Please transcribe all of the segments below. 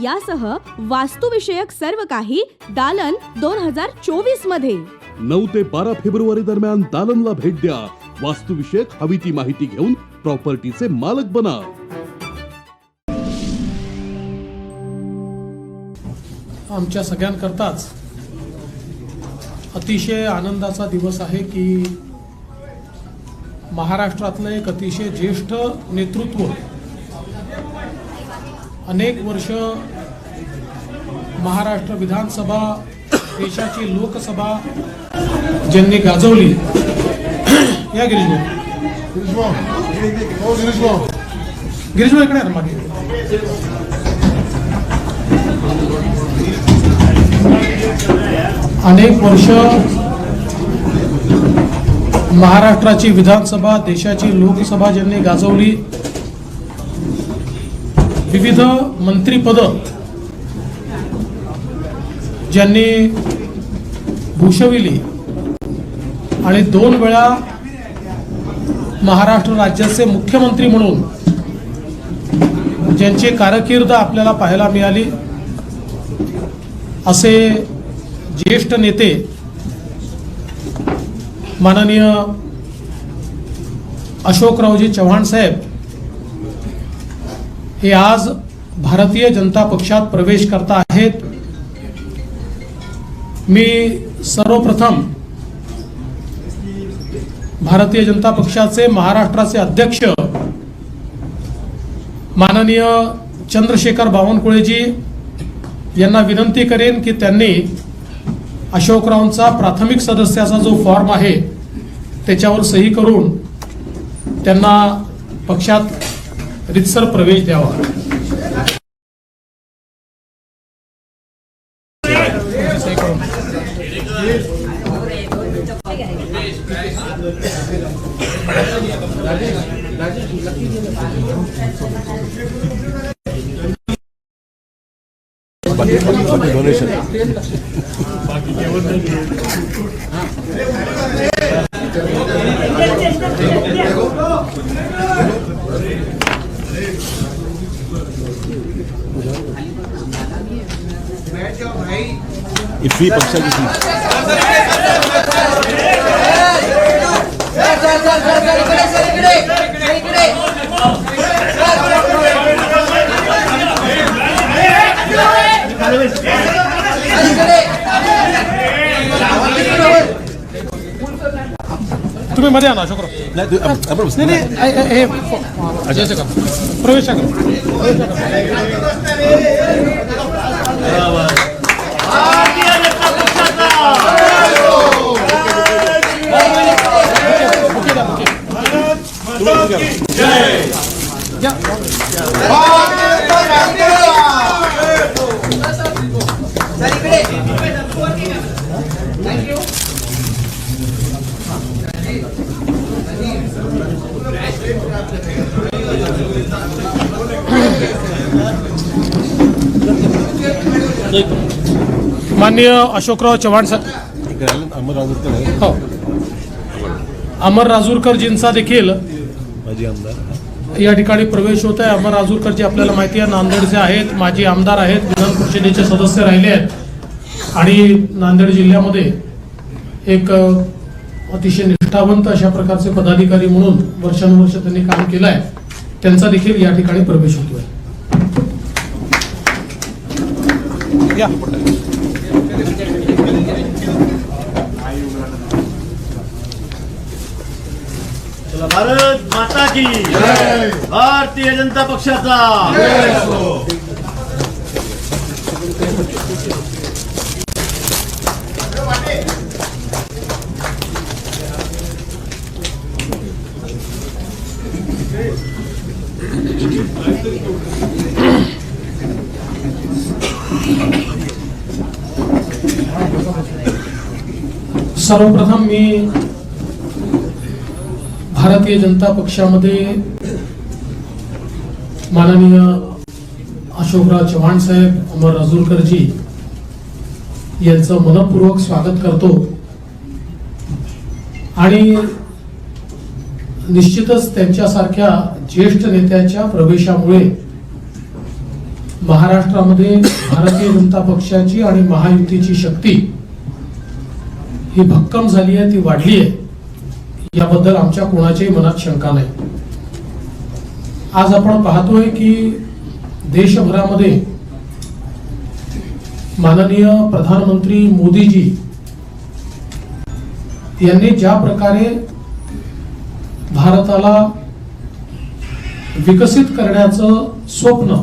यासह वास्तुविषयक सर्व काही दालन दोन हजार चोवीसमध्ये. नऊ ते बारा फेब्रुवारी दरम्यान दालनला भेट द्या. वास्तुविषयक हवी ती माहिती घेऊन प्रॉपर्टीचे मालक बना. आमच्या सगळ्यांकरताच अतिशय आनंदाचा दिवस आहे की महाराष्ट्रातलं एक अतिशय ज्येष्ठ नेतृत्व अनेक वर्ष महाराष्ट्र विधानसभा देशाची लोकसभा ज्यांनी गाजवली या गिरीश भाऊ गिरीश भाऊ इकडे मागे. अनेक वर्ष महाराष्ट्राची विधानसभा देशाची लोकसभा ज्यांनी गाजवली विविध मंत्रीपद ज्यांनी भूषविली आणि दोन वेळा महाराष्ट्र राज्याचे मुख्यमंत्री म्हणून ज्यांची कारकीर्द आपल्याला पाहायला मिळाली असे ज्येष्ठ नेते माननीय अशोकरावजी चव्हाण साहेब हे आज भारतीय जनता पक्षात प्रवेश करता आहेत. मी सर्वप्रथम भारतीय जनता पक्षाचे महाराष्ट्राचे अध्यक्ष माननीय चंद्रशेखर बावनकुळेजी यांना विनंती करेन की त्यांनी अशोकरावांचा प्राथमिक सदस्याचा जो फॉर्म आहे त्याच्यावर सही करून त्यांना पक्षात रितसर प्रवेश द्यावा. सही करून. इफी पक्षाची तुम्ही मध्ये आणा अशोकराव नाही. नाही हे- हे- हे अजयचं करा. प्रवेश करा माननीय अशोकराव चव्हाण साहेब अमर राजूरकर हो. अमर राजूरकरजींचा देखील माजी आमदार या ठिकाणी प्रवेश होत आहे अमर राजूरकरजी आपल्याला माहिती आहे नांदेडचे आहेत माजी आमदार आहेत विधान परिषदेचे सदस्य राहिले आहेत. आणि नांदेड जिल्ह्यामध्ये एक अतिशय निष्ठावंत अशा प्रकारचे पदाधिकारी म्हणून वर्षानुवर्ष त्यांनी काम केलं आहे त्यांचा देखील या ठिकाणी प्रवेश होतोय. भारत माता की भारतीय जनता पक्षाचा. सर्वप्रथम मी भारतीय जनता पक्षामध्ये माननीय अशोकराव चव्हाण साहेब अमर राजूरकरजी यांचं मनपूर्वक स्वागत करतो. आणि निश्चितच त्यांच्यासारख्या ज्येष्ठ नेत्याच्या प्रवेशामुळे महाराष्ट्रामध्ये भारतीय जनता पक्षाची आणि महायुतीची शक्ती ही भक्कम झाली आहे ती वाढली आहे. याबद्दल आमच्या कोणाच्याही मनात शंका नाही. आज आपण पाहतोय की देशभरामध्ये माननीय प्रधानमंत्री मोदीजी यांनी ज्या प्रकारे भारताला विकसित करण्याचं स्वप्न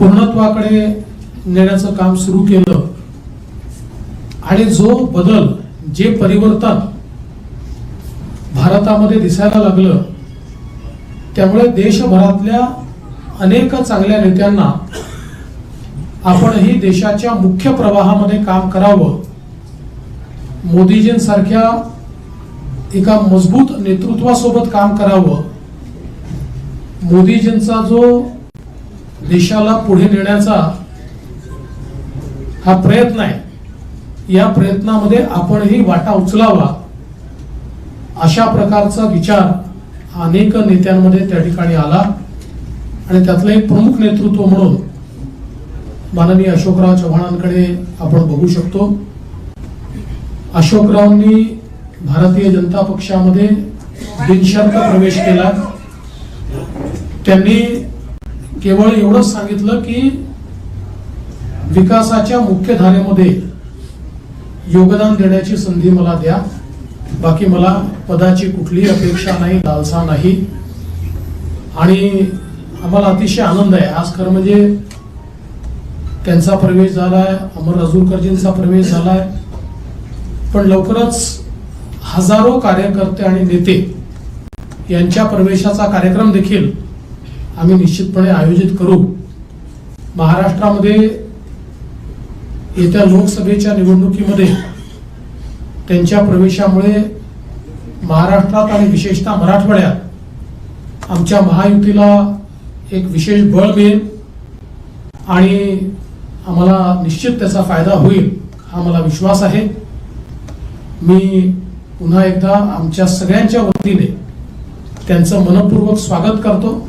पूर्णत्वाकडे नेण्याचं काम सुरू केलं. आणि जो बदल जे परिवर्तन भारतामध्ये दिसायला लागलं त्यामुळे देशभरातल्या अनेक चांगल्या नेत्यांना आपणही देशाच्या मुख्य प्रवाहामध्ये काम करावं. मोदीजींसारख्या एका मजबूत नेतृत्वासोबत काम करावं. मोदीजींचा जो देशाला पुढे नेण्याचा हा प्रयत्न आहे. या प्रयत्नामध्ये आपणही वाटा उचलावा अशा प्रकारचा विचार अनेक नेत्यांमध्ये त्या ठिकाणी आला. आणि त्यातलं एक प्रमुख नेतृत्व म्हणून माननीय अशोकराव चव्हाणांकडे आपण बघू शकतो. अशोकरावांनी भारतीय जनता पक्षामध्ये बिनशर्त प्रवेश केला. त्यांनी केवळ एवढंच सांगितलं की विकासाच्या मुख्य धारेमध्ये योगदान देण्याची संधी मला द्या. बाकी मला पदाची कुठलीही अपेक्षा नाही लालसा नाही. आणि आम्हाला अतिशय आनंद आहे. आज खरं म्हणजे त्यांचा प्रवेश झालाय अमर राजूरकरजींचा प्रवेश झालाय. पण लवकरच हजारो कार्यकर्ते आणि नेते यांच्या प्रवेशाचा कार्यक्रम देखील आम्ही निश्चितपणे आयोजित करू. महाराष्ट्रामध्ये येत्या लोकसभेच्या निवडणुकीमध्ये त्यांच्या प्रवेशामुळे महाराष्ट्रात आणि विशेषतः मराठवाड्यात आमच्या महायुतीला एक विशेष बळ मिळेल आणि आम्हाला निश्चित त्याचा फायदा होईल हा मला विश्वास आहे. मी पुन्हा एकदा आमच्या सगळ्यांच्या वतीने त्यांचं मनपूर्वक स्वागत करतो.